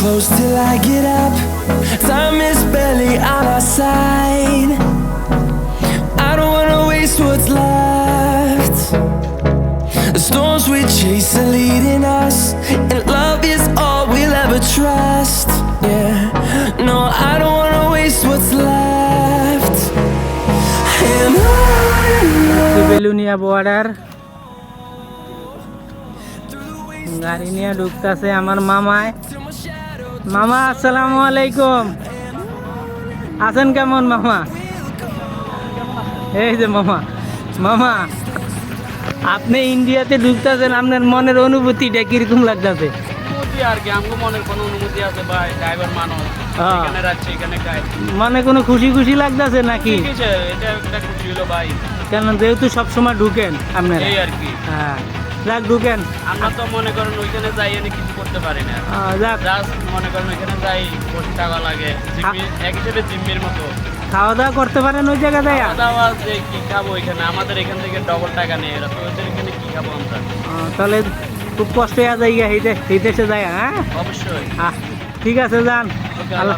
close till I get up. Time is barely on our side. I don't wanna waste what's left. The storms we chase are leading us, and love is all we'll ever trust. Yeah, no, I don't wanna waste what's left. And on Belonia border গাড়ি নিয়ে ঢুকতেছে আমার মামায় মামা আসসালামু আলাইকুম। আছেন কেমন মামা? এই যে মামা মামা আপনি ইন্ডিয়াতে ঢুকতেছেন আপনার মনের অনুভূতিটা কীরকম লাগতেছে? মনে কোনো খুশি খুশি লাগতেছে নাকি? কেন যেহেতু সবসময় ঢুকেন আপনার। আর কি। হ্যাঁ। যাক ঢুকেন। আমরা তো মনে করেন ওইখানে যাই এনে কিছু করতে পারি না। যাক। জাস্ট মনে করেন ওইখানে যাই বসে টাকা লাগে। জিম্মি এক হিসেবে জিম্মির মতো। খাওয়া দাওয়া করতে পারেন ওই জায়গা যায় খাওয়া দাওয়া যে কি খাব এখানে? আমাদের এখান থেকে ডবল টাকা নেই এরা। তো ওদের এখানে কি খাব আমরা? তাহলে খুব কষ্ট হয়ে যায় গিয়া হেঁটে হেঁটেছে যায় হ্যাঁ? অবশ্যই। ঠিক আছে যান। ওকে আল্লাহ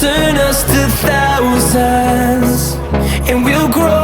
turn us to thousands and we'll grow